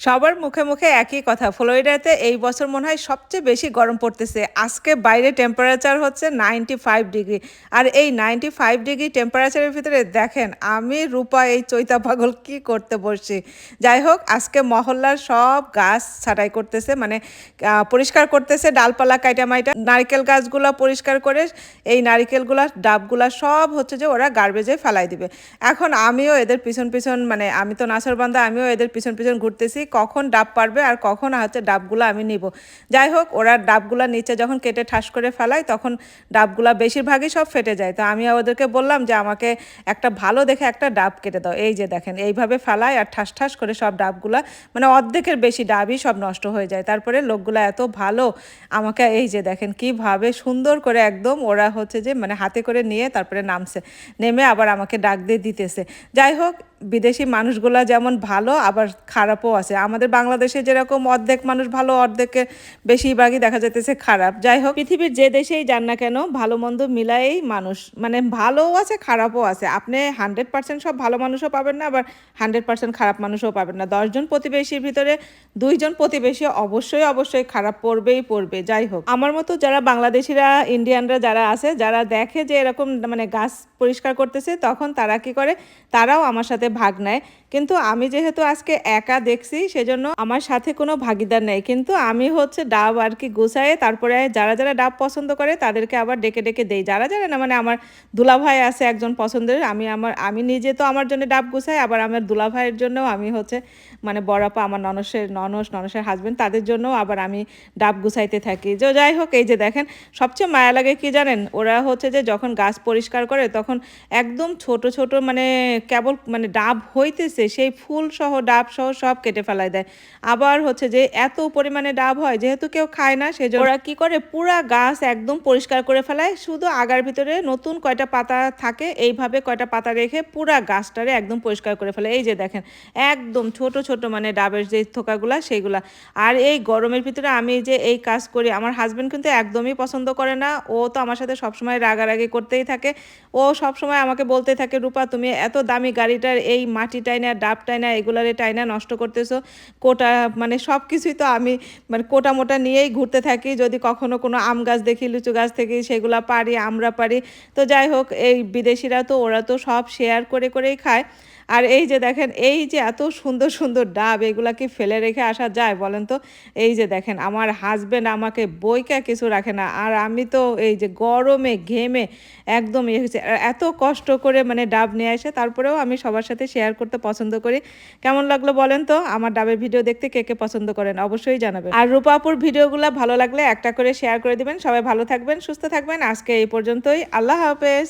সবার মুখে মুখে একই কথা। ফ্লোরিডাতে এই বছর মনে হয় সবচেয়ে বেশি গরম পড়তেছে। আজকে বাইরে টেম্পারেচার হচ্ছে নাইনটি ফাইভ ডিগ্রি আর এই নাইনটি ফাইভ ডিগ্রি টেম্পারেচারের ভিতরে দেখেন, আমি, রূপা, এই চৈতা পাগল কি করতে বসছি? যাই হোক, আজকে মহল্লার সব গাছ ছাঁটাই করতেছে মানে পরিষ্কার করতেছে, ডালপালা কাইটা মাইটা নারকেল গাছগুলো পরিষ্কার করে, এই নারকেলগুলা, ডাবগুলা সব হচ্ছে যে ওরা গার্বেজে ফেলাই দিবে। এখন আমিও এদের পিছন পিছন মানে আমি তো নাসরবান্ধা আমিও এদের পিছন পিছন ঘুরতেছি কখন ডাব পারবে আর কখন হচ্ছে ডাবগুলো আমি নিব। যাই হোক, ওরা ডাবগুলা নিচে যখন কেটে ঠাস করে ফেলায়, তখন ডাবগুলা বেশিরভাগই সব ফেটে যায়। তো আমি ওদেরকে বললাম যে, আমাকে একটা ভালো দেখে একটা ডাব কেটে দাও। এই যে দেখেন, এইভাবে ফেলায় আর ঠাস ঠাস করে সব ডাবগুলা মানে অর্ধেকের বেশি ডাবই সব নষ্ট হয়ে যায়। তারপরে লোকগুলো এত ভালো, আমাকে এই যে দেখেন কীভাবে সুন্দর করে একদম ওরা হচ্ছে যে মানে হাতে করে নিয়ে তারপরে নামছে। নেমে আবার আমাকে ডাক দিয়ে দিতেছে। যাই হোক বিদেশি মানুষগুলা যেমন ভালো, আবার খারাপও আছে। আমাদের বাংলাদেশে যেরকম অর্ধেক মানুষ ভালো অর্ধেকের বেশিরভাগই দেখা যাইতেছে খারাপ। যাই হোক, পৃথিবীর যে দেশেই যান না কেন, ভালো মন্দ মিলাই মানুষ। মানে ভালোও আছে, খারাপও আছে। আপনি হান্ড্রেড পার্সেন্ট সব ভালো মানুষও পাবেন না, আবার হান্ড্রেড পার্সেন্ট খারাপ মানুষও পাবেন না। দশজন প্রতিবেশীর ভিতরে দুইজন প্রতিবেশী অবশ্যই অবশ্যই খারাপ পড়বেই পড়বে। যাই হোক, আমার মতো যারা বাংলাদেশিরা, ইন্ডিয়ানরা যারা আছে, যারা দেখে যে এরকম মানে গাছ পরিষ্কার করতেছে, তখন তারা কি করে? তারাও আমার সাথে ভাগ নেয়। কিন্তু আমি যেহেতু আজকে একা দেখছি, সেজন্য আমার সাথে কোনো ভাগিদার নেই। কিন্তু আমি হচ্ছে ডাব আর কি গুছায়ে, তারপরে যারা যারা ডাব পছন্দ করে, তাদেরকে আবার ডেকে ডেকে দেই। যারা যারা না মানে আমার দুলাভাই আছে একজন পছন্দের, আমি আমার, আমি নিজে তো আমার জন্য ডাব গুছাই, আবার আমার দুলাভাইয়ের জন্যও আমি হচ্ছে মানে বড়াপা আমার ননসের, ননস, ননসের হাজবেন্ড তাদের জন্যও আবার আমি ডাব গুছাইতে থাকি। যে, যাই হোক, এই যে দেখেন, সবচেয়ে মায়া লাগে কি জানেন? ওরা হচ্ছে যে যখন গাছ পরিষ্কার করে, তখন একদম ছোট ছোট মানে কেবল মানে ডাব হইতেছে সেই ফুল সহ ডাব সহ সব কেটে ফেলাই দেয়। আবার হচ্ছে যে এত পরিমাণে ডাব হয়, যেহেতু কেউ খায় না, সেজন্য ওরা কি করে? পুরা গাছ একদম পরিষ্কার করে ফেলায়, শুধু আগার ভিতরে নতুন কয়টা পাতা থাকে, এইভাবে কয়টা পাতা রেখে পুরা গাছটারে একদম পরিষ্কার করে ফেলে। এই যে দেখেন, একদম ছোট ছোট মানে ডাবের যে থোকাগুলা সেইগুলা আর এই গরমের ভিতরে আমি যে এই কাজ করি, আমার হাজব্যান্ড কিন্তু একদমই পছন্দ করে না। ও তো আমার সাথে সবসময় রাগারাগি করতেই থাকে। ও সবসময় আমাকে বলতে থাকে, রূপা, তুমি এত দামি গাড়িটার এই মাটি টাইনা, ডাব টাইনা, এগুলারে টাইনা নষ্ট করতেছো। কোটা মানে সব কিছুই তো আমি মানে কোটা মোটা নিয়েই ঘুরতে থাকি। যদি কখনো কোনো আম গাছ দেখি, লিচু গাছ থেকে, সেগুলা পারি, আমরা পারি। তো যাই হোক, এই বিদেশিরা তো, ওরা তো সব শেয়ার করে করেই খায়। আর এই যে দেখেন, এই যে এত সুন্দর সুন্দর ডাব, এগুলা কি ফেলে রেখে আসা যায় বলেন তো? এই যে দেখেন, আমার হাজবেন্ড আমাকে বইকা কিছু রাখে না। আর আমি তো এই যে গরমে, ঘেমে, একদম ইয়ে এত কষ্ট করে মানে ডাব নিয়ে আসে তারপরেও আমি সবার সাথে শেয়ার করতে পছন্দ করি। কেমন লাগল বলেন তো? আমার ডাবের ভিডিও দেখতে কে কে পছন্দ করেন অবশ্যই জানাবেন। আর রূপাপুর ভিডিওগুলো ভালো লাগলে একটা করে শেয়ার করে দিবেন। সবাই ভালো থাকবেন, সুস্থ থাকবেন। আজকে এই পর্যন্তই। আল্লাহ হাফেজ।